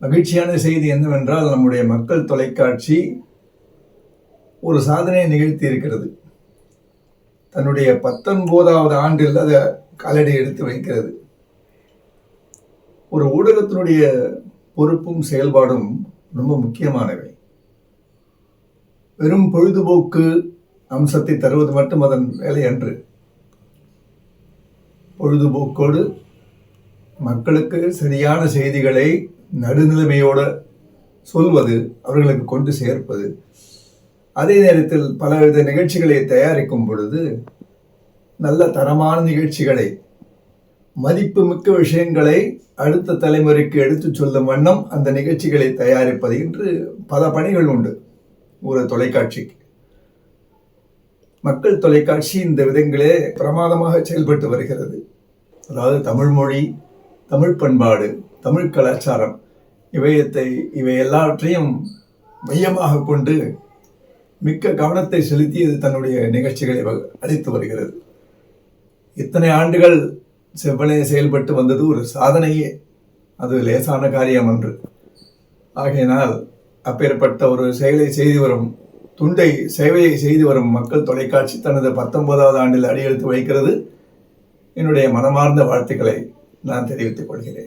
மகிழ்ச்சியான செய்தி என்னவென்றால் நம்முடைய மக்கள் தொலைக்காட்சி ஒரு சாதனையை நிகழ்த்தி இருக்கிறது தன்னுடைய பத்தொன்பதாவது ஆண்டில் அதை காலடி எடுத்து வைக்கிறது. ஒரு ஊடகத்தினுடைய பொறுப்பும் செயல்பாடும் ரொம்ப முக்கியமானவை. வெறும் பொழுதுபோக்கு அம்சத்தை தருவது மட்டும் அதன் வேலை அன்று. பொழுதுபோக்கோடு மக்களுக்கு சரியான செய்திகளை நடுநிலைமையோடு சொல்வது அவர்களுக்கு கொண்டு சேர்ப்பது. அதே நேரத்தில் பலவித நிகழ்ச்சிகளை தயாரிக்கும் பொழுது நல்ல தரமான நிகழ்ச்சிகளை மதிப்புமிக்க விஷயங்களை அடுத்த தலைமுறைக்கு எடுத்துச் சொல்லும் வண்ணம் அந்த நிகழ்ச்சிகளை தயாரிப்பது என்று பல பணிகள் உண்டு ஒரு தொலைக்காட்சிக்கு. மக்கள் தொலைக்காட்சி இந்த விதங்களே பிரமாதமாக செயல்பட்டு வருகிறது. அதாவது தமிழ் மொழி தமிழ் பண்பாடு தமிழ் கலாச்சாரம் இவையத்தை இவை எல்லாவற்றையும் மையமாக கொண்டு மிக்க கவனத்தை செலுத்தி இது தன்னுடைய நிகழ்ச்சிகளை அளித்து வருகிறது. இத்தனை ஆண்டுகள் செவ்வனே செயல்பட்டு வந்தது ஒரு சாதனையே. அது லேசான காரியம் அன்று. ஆகையினால் அப்பேற்பட்ட ஒரு செயலை செய்து வரும் துண்டை சேவையை செய்து வரும் மக்கள் தொலைக்காட்சி தனது பத்தொன்பதாவது ஆண்டில் அடியெடுத்து வைக்கிறது என்னுடைய மனமார்ந்த வாழ்த்துக்களை நான் தெரிவித்துக் கொள்கிறேன்.